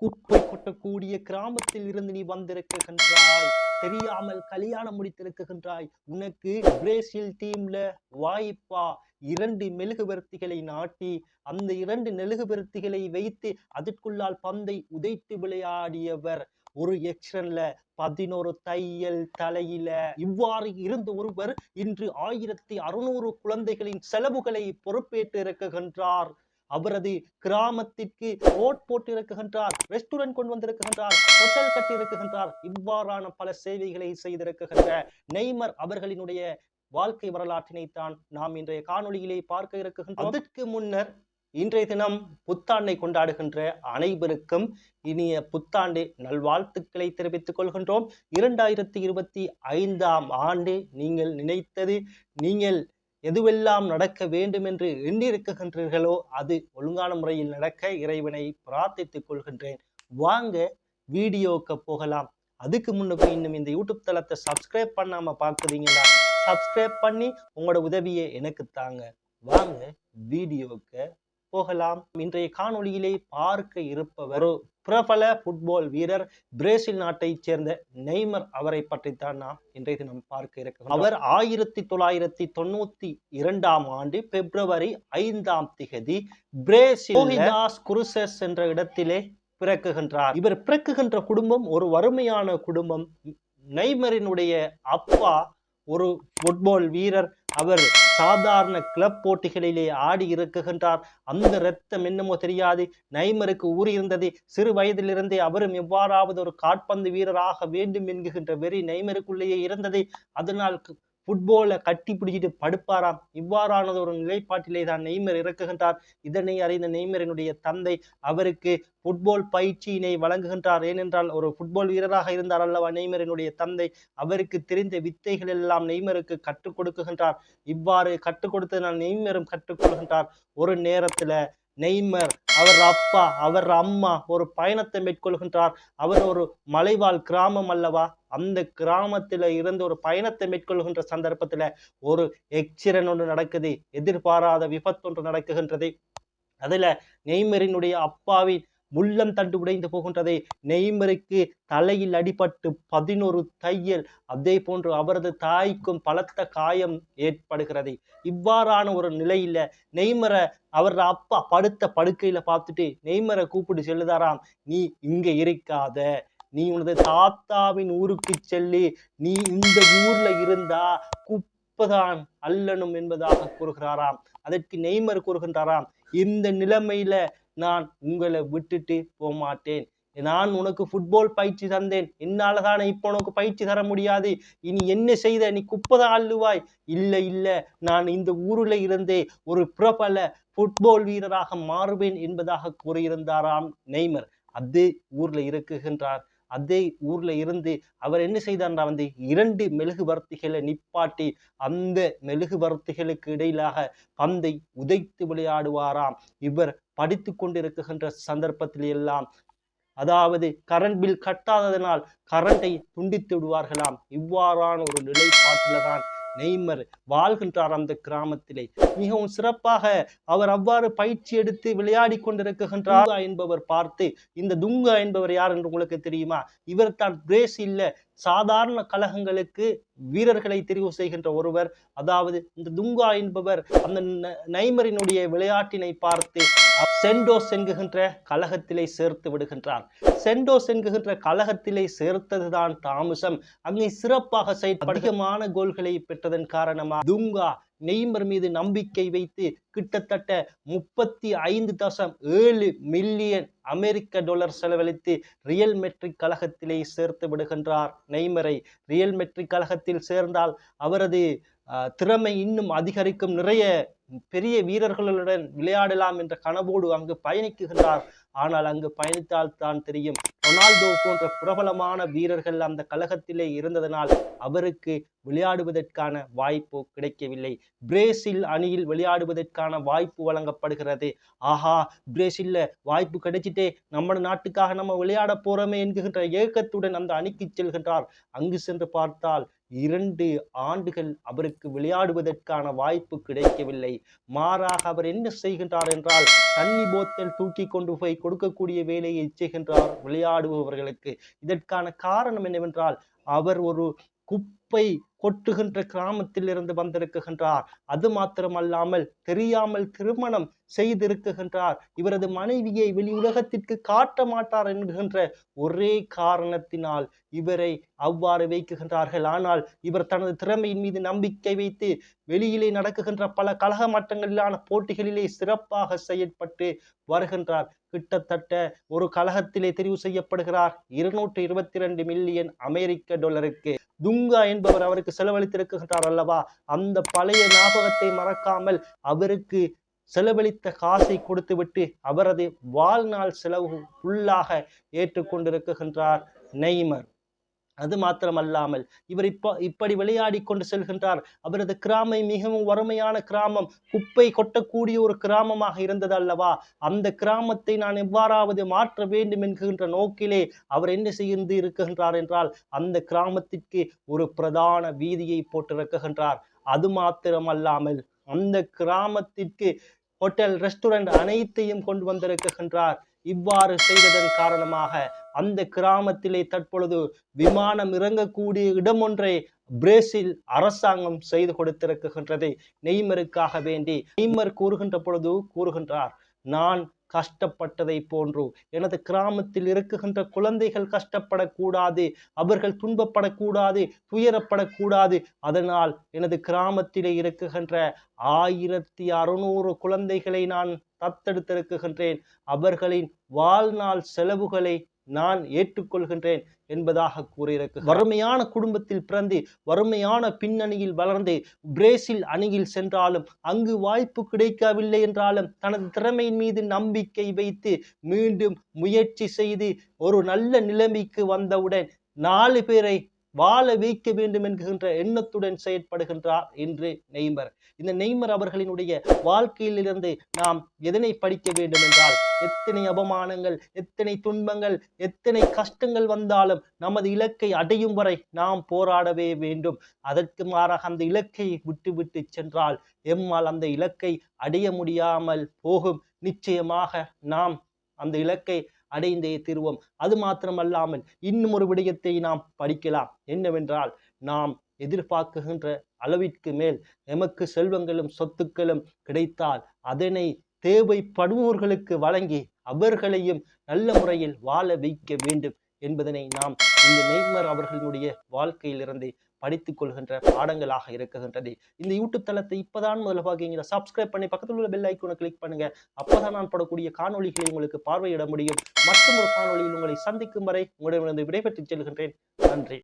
குப்பை கொட்டக்கூடிய கிராமத்தில் இருந்து நீ வந்திருக்கின்றாய் தெரியாமல் கல்யாணம் முடித்திருக்கின்றாய் உனக்கு பிரேசில் டீம்ல வாய்ப்பா. இரண்டு மெழுகுபருத்திகளை நாட்டி அந்த இரண்டு மெழுகுபருத்திகளை வைத்து அதற்குள்ளால் பந்தை உதைத்து விளையாடியவர். ஒரு எக்ஷன்ல பதினோரு தையல் தலையில இவ்வாறு இருந்த ஒருவர் இன்று ஆயிரத்தி அறுநூறு குழந்தைகளின் செலவுகளை பொறுப்பேற்று இருக்குகின்றார் அவரது கிராமத்திற்கு ஓட் போட்டு இருக்குகின்றார் ரெஸ்டாரண்ட் கொண்டு வந்திருக்குகின்றார் ஹோட்டல் கட்டி இருக்குகின்றார் இவ்வாறான பல சேவைகளை செய்திருக்குகின்ற நெய்மர் அவர்களினுடைய வாழ்க்கை வரலாற்றினை தான் நாம் இன்றைய காணொளியிலே பார்க்க இருக்குகின்றோம் அதற்கு முன்னர் இன்றைய தினம் புத்தாண்டை கொண்டாடுகின்ற அனைவருக்கும் இனிய புத்தாண்டு நல்வாழ்த்துக்களை தெரிவித்துக் கொள்கின்றோம். இரண்டாயிரத்தி இருபத்தி ஐந்தாம் ஆண்டு நீங்கள் நினைத்தது நீங்கள் எதுவெல்லாம் நடக்க வேண்டும் என்று எண்ணியிருக்கின்றீர்களோ அது ஒழுங்கான முறையில் நடக்க இறைவனை பிரார்த்தித்துக் கொள்கின்றேன். வாங்க வீடியோக்கு போகலாம். அதுக்கு முன்னுக்கு இன்னும் இந்த யூடியூப் தளத்தை சப்ஸ்கிரைப் பண்ணாம பார்க்குறீங்களா? சப்ஸ்கிரைப் பண்ணி உங்களோட உதவியை எனக்கு தாங்க. வாங்க வீடியோக்கு போகலாம். இன்றைய காணொளியிலே பார்க்க இருப்பவர் பிரபல ஃபுட்பால் வீரர் பிரேசில் நாட்டைச் சேர்ந்த நெய்மர் அவரை பற்றித்தான் நாம் இன்றைய தினம் பார்க்க இருக்கிறோம் அவர் ஆயிரத்தி தொள்ளாயிரத்தி தொண்ணூத்தி இரண்டாம் ஆண்டு பிப்ரவரி ஐந்தாம் திகதி பிரேசில் குருசஸ் என்ற இடத்திலே பிறக்குகின்றார். இவர் பிறக்குகின்ற குடும்பம் ஒரு வறுமையான குடும்பம். நெய்மரினுடைய அப்பா ஒரு ஃபுட்பால் வீரர். அவர் சாதாரண கிளப் போட்டிகளிலே ஆடி இருக்குகின்றார் அந்த ரத்தம் என்னமோ தெரியாது. நைமருக்கு ஊறி இருந்தது. சிறு வயதிலிருந்தே அவரும் எவ்வாறாவது ஒரு காட்பந்து வீரராக வேண்டும் என்கின்ற வெறி நைமருக்குள்ளேயே இருந்தது. அதனால் ஃபுட்போலை கட்டி பிடிச்சிட்டு படுப்பாராம். இவ்வாறானது ஒரு நிலைப்பாட்டிலே தான் நெய்மர் இறக்குகின்றார். இதனை அறிந்த நெய்மரினுடைய தந்தை அவருக்கு ஃபுட்பால் பயிற்சியினை வழங்குகின்றார். ஏனென்றால் ஒரு ஃபுட்பால் வீரராக இருந்தார் அல்லவா நெய்மரினுடைய தந்தை. அவருக்கு தெரிந்த வித்தைகள் எல்லாம் நெய்மருக்கு கற்றுக் கொடுக்குகின்றார். இவ்வாறு கற்றுக் கொடுத்ததனால் நெய்மரும் கற்றுக்கொள்கின்றார் ஒரு நேரத்துல நெய்மர் அவர் அப்பா அவர் அம்மா ஒரு பயணத்தை மேற்கொள்கின்றார். அவர் ஒரு மலைவாழ் கிராமம் அல்லவா? அந்த கிராமத்தில் இருந்து ஒரு பயணத்தை மேற்கொள்கின்ற சந்தர்ப்பத்தில் ஒரு எக்சிரன் ஒன்று நடக்குது எதிர்பாராத விபத்து ஒன்று நடக்குகின்றது. அதில் நெய்மரினுடைய அப்பாவின் முள்ளம் தண்டு உடைந்து போகின்றது நெய்மருக்கு தலையில் அடிபட்டு பதினோரு தையல் அதே போன்று அவரது தாய்க்கும் பலத்த காயம் ஏற்படுகிறது. இவ்வாறான ஒரு நிலையில நெய்மரை அவர் அப்பா படுத்த படுக்கையில பார்த்துட்டு நெய்மரை கூப்பிட்டு செல்லுதாராம் நீ இங்க இருக்காத. நீ உனது தாத்தாவின் ஊருக்கு செல்லி. நீ இந்த ஊர்ல இருந்தா குப்பதான் அல்லணும் என்பதாக கூறுகிறாராம். அதற்கு நெய்மர் கூறுகின்றாராம் இந்த நிலைமையில நான் உங்களை விட்டுட்டு போமாட்டேன் நான் உனக்கு ஃபுட்பால் பயிற்சி தந்தேன். என்னால தானே இப்போ உனக்கு பயிற்சி தர முடியாது. இனி என்ன செய்த? நீ குப்பதான் அள்ளுவாய். இல்லை இல்லை. நான் இந்த ஊரில் இருந்தே ஒரு பிரபல ஃபுட்பால் வீரராக மாறுவேன் என்பதாக கூறியிருந்தாராம் நெய்மர். அது ஊர்ல இருக்குகின்றார் அதே ஊர்ல இருந்து அவர் என்ன செய்தார்னா வந்து இரண்டு மெழுகுவர்த்திகளை நிப்பாட்டி அந்த மெழுகுவர்த்திகளுக்கு இடையிலாக பந்தை உதைத்து விளையாடுவாராம். இவர் படித்து கொண்டிருக்கின்ற சந்தர்ப்பத்தில் எல்லாம் அதாவது கரண்ட் பில் கட்டாததனால் கரண்டை துண்டித்து விடுவார்களாம். இவ்வாறான ஒரு நிலைப்பாட்டில்தான் நெய்மர் வாழ்கின்றார் அந்த கிராமத்திலே. மிகவும் சிறப்பாக அவர் அவ்வாறு பயிற்சி எடுத்து விளையாடி கொண்டிருக்கின்றார். என்பவர் பார்த்து இந்த துங்கா என்பவர் யார் என்று உங்களுக்கு தெரியுமா? இவர் தான் பிரேசில்ல சாதாரண கழகங்களுக்கு வீரர்களை தெரிவு செய்கின்ற ஒருவர் அதாவது இந்த துங்கா என்பவர் அந்த நைமரினுடைய விளையாட்டினை பார்த்து சென்டோஸ் என்கின்ற கழகத்திலே சேர்த்து விடுகின்றார். சென்டோஸ் என்கின்ற கழகத்திலே சேர்த்ததுதான் தாமசம். அங்கே சிறப்பாக செயற்படுகமான கோல்களை பெற்றதன் காரணமாக துங்கா நெய்மர் மீது நம்பிக்கை வைத்து கிட்டத்தட்ட முப்பத்தி ஐந்து தசம் ஏழு மில்லியன் அமெரிக்க டாலர் செலவழித்து ரியல் மெட்ரிக் கழகத்திலே சேர்த்து விடுகின்றார் நெய்மரை. ரியல் மெட்ரிக் கழகத்தில் சேர்ந்தால் அவரது திறமை இன்னும் அதிகரிக்கும். நிறைய பெரிய வீரர்களுடன் விளையாடலாம் என்ற கனவோடு அங்கு பயணிக்குகின்றார். ஆனால் அங்கு பயணித்தால் தான் தெரியும். ரொனால்டோ போன்ற பிரபலமான வீரர்கள் அந்த கழகத்திலே இருந்ததனால் அவருக்கு விளையாடுவதற்கான வாய்ப்பு கிடைக்கவில்லை. பிரேசில் அணியில் விளையாடுவதற்கான வாய்ப்பு வழங்கப்படுகிறது. ஆஹா பிரேசில்ல வாய்ப்பு கிடைச்சிட்டே நம்ம நாட்டுக்காக நம்ம விளையாட போறோமே என்கின்ற ஏக்கத்துடன் அந்த அணிக்கு செல்கின்றார். அங்கு சென்று பார்த்தால் இரண்டு ஆண்டுகள் அவருக்கு விளையாடுவதற்கான வாய்ப்பு கிடைக்கவில்லை. மாறாக அவர் என்ன செய்கின்றார் என்றால் தண்ணி போத்தல் தூக்கி கொண்டு போய் கொடுக்கக்கூடிய வேலையை செய்கின்றார் விளையாடுபவர்களுக்கு. இதற்கான காரணம் என்னவென்றால் அவர் ஒரு குப்பை கொட்டுகின்ற கிராமத்தில் இருந்து வந்திருக்குகின்றார். அது மாத்திரமல்லாமல் தெரியாமல் திருமணம் செய்திருக்குகின்றார். இவரது மனைவியை வெளி உலகத்திற்கு காட்ட மாட்டார் என்கின்ற ஒரே காரணத்தினால் இவரை அவ்வாறு வைக்குகின்றார்கள். ஆனால் இவர் தனது திறமையின் மீது நம்பிக்கை வைத்து வெளியிலே நடக்குகின்ற பல கழக மட்டங்களிலான போட்டிகளிலே சிறப்பாக செயற்பட்டு வருகின்றார். கிட்டத்தட்ட ஒரு கழகத்திலே தெரிவு செய்யப்படுகிறார். இருநூற்று இருபத்தி ரெண்டு மில்லியன் அமெரிக்க டாலருக்கு. துங்கா என்பவர் அவருக்கு செலவழித்திருக்கின்றார் அல்லவா? அந்த பழைய ஞாபகத்தை மறக்காமல் அவருக்கு செலவழித்த காசை கொடுத்துவிட்டு அவரது வாழ்நாள் செலவு ஃபுல்லாக ஏற்றுக்கொண்டிருக்கின்றார் நெய்மர். அது மாத்திரமல்லாமல் இவர் இப்ப இப்படி விளையாடி கொண்டு செல்கின்றார். அவரது கிராமம் மிகவும் வறுமையான கிராமம். குப்பை கொட்டக்கூடிய ஒரு கிராமமாக இருந்தது அல்லவா? அந்த கிராமத்தை நான் எவ்வாறாவது மாற்ற வேண்டும் என்கின்ற நோக்கிலே அவர் என்ன செய்து இருக்கின்றார் என்றால் அந்த கிராமத்திற்கு ஒரு பிரதான வீதியை போட்டிருக்குகின்றார் அது மாத்திரமல்லாமல் அந்த கிராமத்திற்கு ஹோட்டல் ரெஸ்டாரண்ட் அனைத்தையும் கொண்டு வந்திருக்கின்றார். இவ்வாறு செய்ததன் காரணமாக அந்த கிராமத்திலே தற்பொழுது விமானம் இறங்கக்கூடிய இடம் ஒன்றை பிரேசில் அரசாங்கம் செய்து கொடுத்திருக்கின்றது. நெய்மருக்காக வேண்டி நெய்மர் கூறுகின்ற பொழுது கூறுகின்றார் நான் கஷ்டப்பட்டதை போன்று எனது கிராமத்தில் இருக்குகின்ற குழந்தைகள் கஷ்டப்படக்கூடாது அவர்கள் துன்பப்படக்கூடாது துயரப்படக்கூடாது அதனால் எனது கிராமத்திலே இருக்குகின்ற ஆயிரத்தி அறுநூறு குழந்தைகளை நான் தத்தெடுத்திருக்குகின்றேன் அவர்களின் வாழ்நாள் செலவுகளை நான் ஏற்றுக்கொள்கின்றேன் என்பதாக கூறியிருக்க வறுமையான குடும்பத்தில் பிறந்து வறுமையான பின்னணியில் வளர்ந்து பிரேசில் அணியில் சென்றாலும் அங்கு வாய்ப்பு கிடைக்கவில்லை என்றாலும் தனது திறமையின் மீது நம்பிக்கை வைத்து மீண்டும் முயற்சி செய்து ஒரு நல்ல நிலைமைக்கு வந்தவுடன் நாலு பேரை வாழ வைக்க வேண்டும் என்கின்ற எண்ணத்துடன் செயற்படுகின்றார் என்று நெய்மர். இந்த நெய்மர் அவர்களினுடைய வாழ்க்கையிலிருந்து நாம் எதனை படிக்க வேண்டும் என்றால் எத்தனை அபமானங்கள் எத்தனை துன்பங்கள் எத்தனை கஷ்டங்கள் வந்தாலும் நமது இலக்கை அடையும் வரை நாம் போராடவே வேண்டும். அதற்கு மாறாக அந்த இலக்கை விட்டுவிட்டு சென்றால் எம்மால் அந்த இலக்கை அடைய முடியாமல் போகும். நிச்சயமாக நாம் அந்த இலக்கை அடைந்தே தீர்வோம். அது மாத்திரமல்லாமல் இன்னும் ஒரு விடயத்தை நாம் படிக்கலாம். என்னவென்றால் நாம் எதிர்பார்க்குகின்ற அளவிற்கு மேல் எமக்கு செல்வங்களும் சொத்துக்களும் கிடைத்தால் அதனை தேவைப்படுவோர்களுக்கு வழங்கி அவர்களையும் நல்ல முறையில் வாழ வைக்க வேண்டும். என்பதனை நாம் இந்த நெய்மர் அவர்களுடைய வாழ்க்கையிலிருந்து படித்துக் கொள்கின்ற பாடங்களாக இருக்குகின்றது இந்த யூடியூப் தளத்தை இப்பதான் முதல்ல பாக்கீங்க சப்ஸ்கிரைப் பண்ணி பக்கத்தில் உள்ள பெல் ஐக்கோனை கிளிக் பண்ணுங்க. அப்போதான் நான் படக்கூடிய காணொலிகளை உங்களுக்கு பார்வையிட முடியும். மற்றும் ஒரு காணொளியில் உங்களை சந்திக்கும் வரை உங்களிடமிருந்து விடைபெற்று செல்கின்றேன். நன்றி.